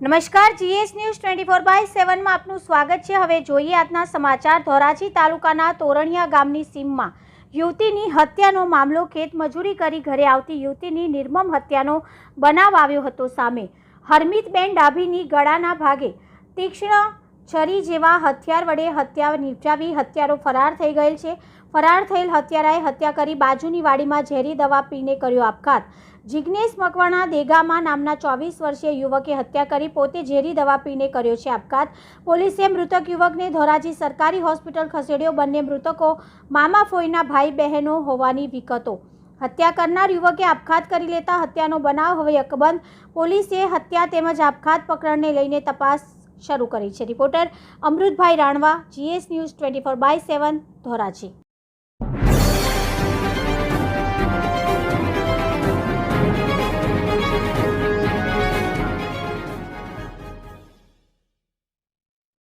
નમસ્કાર, GS news twenty four by સેવનમાં આપનું સ્વાગત છે. હવે જોઈએ આજના સમાચાર. ધોરાજી તાલુકાના તોરણિયા ગામની સીમમાં યુવતીની હત્યાનો મામલો ખેત મજૂરી કરી ઘરે આવતી યુવતીની નિર્મમ હત્યાનો બનાવ આવ્યો હતો સામે. હરમિતબેન ડાભીની ગળાના ભાગે તીક્ષ્ણ છરી જેવા હથિયાર વડે હત્યા નિપજાવી હત્યારો ફરાર થઈ ગયેલ છે. ફરાર થયેલ હત્યારાએ હત્યા કરી બાજુની વાડીમાં ઝેરી દવા પીને કર્યો આપઘાત. જિગ્નેશ મકવાણા દેગામા નામના ચોવીસ વર્ષીય યુવકે હત્યા કરી પોતે ઝેરી દવા પીને કર્યો છે આપઘાત. પોલીસે મૃતક યુવકને ધોરાજી સરકારી હોસ્પિટલ ખસેડ્યો. બંને મૃતકો મામા ફોઈના ભાઈ બહેનો હોવાની વિગતો. હત્યા કરનાર યુવકે આપઘાત કરી લેતા હત્યાનો બનાવ હવે અકબંધ. પોલીસે હત્યા તેમજ આપઘાત પ્રકરણને લઈને તપાસ શરૂ કરી છે. Reporter Amritbhai Ranava GS news twenty four by seven Dhoraji.